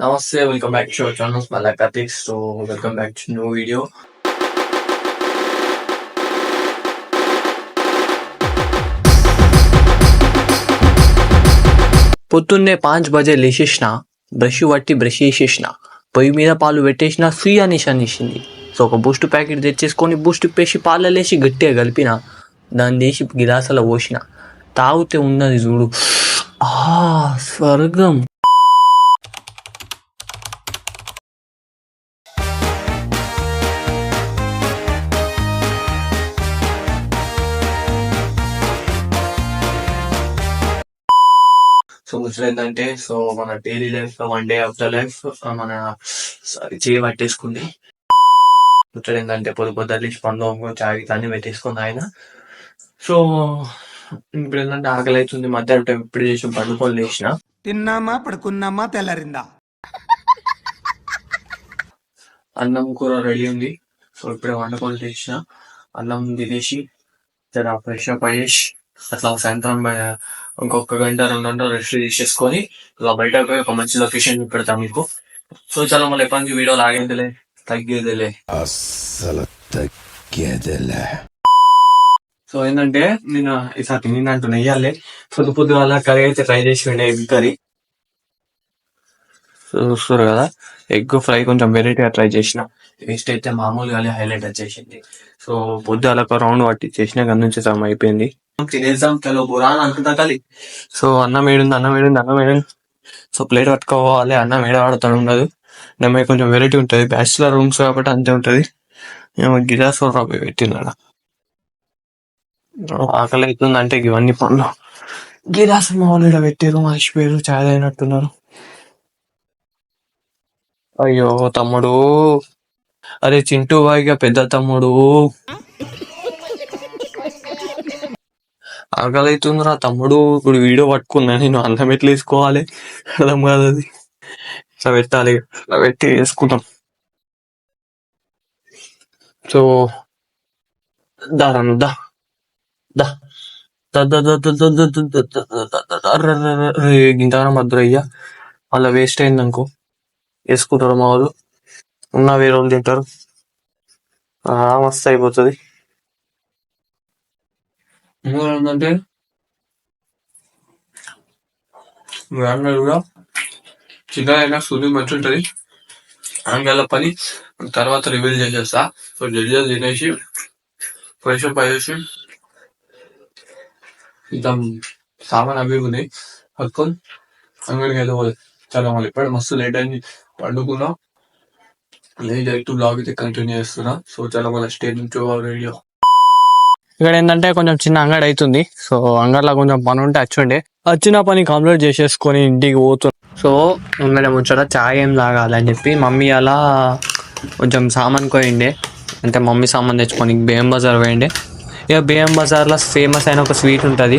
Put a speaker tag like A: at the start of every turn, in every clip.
A: నమస్తే welcome back to channel మళ్ళా Karthik so welcome back to new video పొద్దున్నే పాంచ్ బజే లేచేసిన బ్రష్ పట్టి బ్రష్ చేసేసిన పొయ్యి మీద పాలు పెట్టేసిన ఫ్రీ అనేసి అనేసింది సో ఒక బూస్ట్ ప్యాకెట్ తెచ్చేసుకొని బూస్ట్ పేసి పాలలేసి గట్టిగా కలిపిన దాన్ని తీసి గిలాసలో పోసిన. తాగితే ఉన్నది చూడు. ఆ స్వర్గం. సో ఏంటంటే సో మన డైలీ లైఫ్లో one day of the life మన చేయి పట్టేసుకుంది. ముచ్చట ఏంటంటే పొద్దు పొద్దు లేచి పండు చాయ్ పెట్టేసుకుంది ఆయన సో ఇప్పుడు ఏంటంటే ఆకలి అవుతుంది మధ్యాహ్నం టైం ఇప్పుడు చేసి పండుకొని లేచిన.
B: తిన్నామా పడుకున్నామా తెల్లారిందా?
A: అన్నం కూర రెడీ ఉంది. సో ఇప్పుడే వండుకొని లేచిన. అన్నం తినేసి ఫ్రెష్ అప్ అయ్యేసి అట్లా సాయంత్రం ఇంకొక గంట రెండు గంటలు రెస్ట్ చేసేసుకొని ఇలా బయట పోయి ఒక మంచి లొకేషన్ పెడతాం మీకు. సో చాలా మళ్ళీ ఎప్పటి వీడియో లాగేదిలే తగ్గేదిలే.
C: అస్సలు తగ్గేదిలే.
A: సో ఏంటంటే నేను ఈసారి నేను అంటూ నెయ్యాలి. పొద్దు పొద్దు అలా కర్రీ అయితే ట్రై చేసి ఉండే ఎగ్ కర్రీ. సో చూస్తారు కదా ఎగ్ ఫ్రై కొంచెం వెరైటీగా ట్రై చేసిన. టేస్ట్ అయితే మామూలుగా హైలైట్ వచ్చేసింది. సో పొద్దు అలా ఒక రౌండ్ పట్టి చేసిన కానీ నుంచి సగం అయిపోయింది. తినేద్దాం చలో అనుకుంటా కాలి సో అన్నం ఏడుంది అన్నం ఏడుంది అన్నం ఏడుంది సో ప్లేట్ పట్టుకోవాలి అన్నం ఏడ వాడుతూ ఉండదు. నమ్మ కొంచెం వెరైటీ ఉంటుంది. బ్యాచులర్ రూమ్స్ కాబట్టి అంతే ఉంటుంది. గిలాస్ రూపాయి పెట్టినాడు ఆకలి అవుతుంది అంటే ఇవన్నీ పనులు. గిలాస్ మామూలు పెట్టారు మర్చిపోయారు చాయ్ అయినట్టున్నారు అయ్యో తమ్ముడు. అరే చింటూ బాయిగా పెద్ద తమ్ముడు. ఆకలి తమ్ముడు ఇప్పుడు వీడియో పట్టుకున్నా నేను అన్నం ఎట్లా వేసుకోవాలి అర్థం కాదు అది ఇట్లా పెట్టాలి ఇట్లా పెట్టి వేసుకుంటాం సో దా దా దా గింతగానం వేస్ట్ అయింది అనుకో వేసుకుంటారు మా వాళ్ళు ఉన్న వేరే వాళ్ళు తింటారు మస్తు అయిపోతుంది ఏంటంటే ఆంగల్ కూడా చిన్న అయినా సూర్యుడు మంచి ఉంటుంది ఆంగల్ పని తర్వాత రివీల్ చేసేస్తా సో జల్దీ తినేసి ఫ్రెష్ అప్ అయ్యేసి ఇద్దాం సామాన్ అవి ఉన్నాయి పట్టుకొని అంగడికి వెళ్ళిపోవాలి చాలా మళ్ళీ ఇప్పుడు మస్తు లేట్ అయింది పండుకున్నా లేదు డైరెక్ట్ బ్లాగ్ అయితే కంటిన్యూ చేస్తున్నా సో చాలా మళ్ళీ స్టేట్ నుంచి రేడియో ఇక్కడ ఏంటంటే కొంచెం చిన్న అంగడి అవుతుంది. సో అంగడిలో కొంచెం పని ఉంటే వచ్చిండే వచ్చిన పని కంప్లీట్ చేసేసుకొని ఇంటికి పోతున్నా. సో మేడం ముచ్చట చాయ్ ఏం తాగాలని చెప్పి మమ్మీ అలా కొంచెం సామాన్ పోయిండే అంటే మమ్మీ సామాన్ తెచ్చుకొని బియ్యం బజార్ పోయిండే. ఇక బియ్యం బజార్లో ఫేమస్ అయిన ఒక స్వీట్ ఉంటుంది.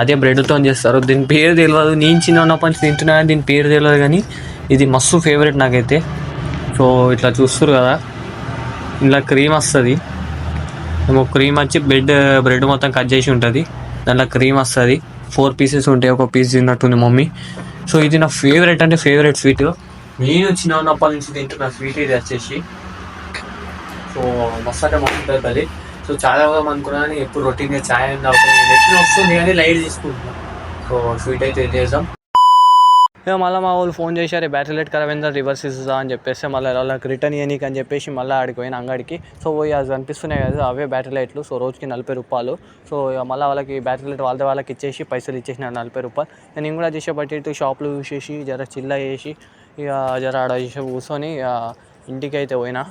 A: అదే బ్రెడ్తో చేస్తారు. దీని పేరు తెలియదు నేను చిన్న ఉన్నప్పటి నుంచి తింటున్నా దీని పేరు తెలియదు కానీ ఇది మస్తు ఫేవరెట్ నాకైతే. సో ఇట్లా చూస్తారు కదా. ఇలా క్రీమ్ వస్తుంది. ఏమో క్రీమ్ వచ్చి బ్రెడ్ బ్రెడ్ మొత్తం కట్ చేసి ఉంటుంది. దాంట్లో క్రీమ్ వస్తుంది. ఫోర్ పీసెస్ ఉంటాయి. ఒక పీస్ తిన్నట్టుంది మమ్మీ. సో ఇది నా ఫేవరెట్ అంటే ఫేవరెట్ స్వీట్ నేను చిన్న ఉన్నప్పటి నుంచి తింటున్న స్వీట్ ఇది వచ్చేసి. సో మస్తు అంటే మస్తు ఉంటుంది అది సో చాలా మంది అనుకున్నాను ఎప్పుడు రొటీన్గా ఛాయ్ అని నెక్స్ట్ వస్తుంది కానీ లైట్ తీసుకుంటున్నాను సో స్వీట్ అయితే చేద్దాం? ఇక మళ్ళీ మా వాళ్ళు ఫోన్ చేశారు బ్యాటరీ లైట్ ఖరాబ్ అయిందా రివర్స్ ఇస్తుందా అని చెప్పేసి మళ్ళీ వాళ్ళకి రిటర్న్ ఇవ్వనీకి అని చెప్పేసి మళ్ళీ ఆడికి పోయిన అంగడికి. సో పోయి అది కనిపిస్తున్నాయి కదా అవే బ్యాటరీ లైట్లు సో రోజుకి నలభై రూపాయలు. సో ఇక మళ్ళీ వాళ్ళకి బ్యాటరీ లైట్ వాళ్ళ వాళ్ళకి ఇచ్చేసి పైసలు ఇచ్చేసిన నలభై రూపాయలు. నేను కూడా చేసే బట్టి ఇటు షాప్లో చూసేసి జర చిల్ల చేసి ఇక జర ఆడ చేసే కూర్చొని ఇంటికి అయితే పోయినా.